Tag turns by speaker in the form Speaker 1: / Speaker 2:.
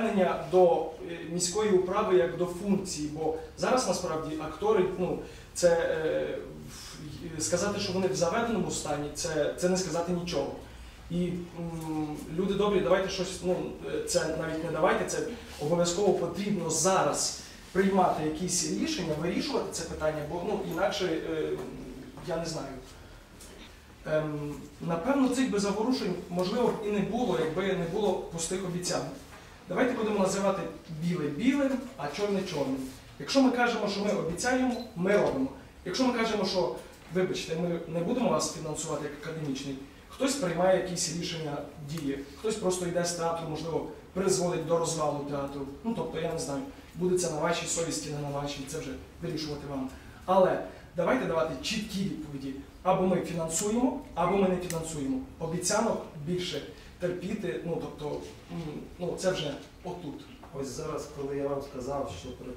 Speaker 1: звернення до е, міської управи як до функції, бо зараз насправді актори, ну це е, сказати, що вони в заведеному стані, це, це не сказати нічого. І м, люди добрі, давайте щось, ну е, це навіть не давайте, це обов'язково потрібно зараз приймати якісь рішення, вирішувати це питання, бо ну інакше е, я не знаю. Ем, напевно, цих би заворушень можливо і не було, якби не було пустих обіцянок. Давайте будемо називати біле білим, а чорне чорним. Якщо ми кажемо, що ми обіцяємо, ми робимо. Якщо ми кажемо, що вибачте, ми не будемо вас фінансувати як академічний, хтось приймає якісь рішення дії, хтось просто йде з театру, можливо, призводить до розвалу театру. Ну тобто, я не знаю, буде це на вашій совісті, не на вашій, це вже вирішувати вам. Але давайте давати чіткі відповіді. Або ми фінансуємо, або ми не фінансуємо. Обіцянок більше терпіти, ну тобто, ну це вже отут.
Speaker 2: Ось зараз, коли я вам сказав, що при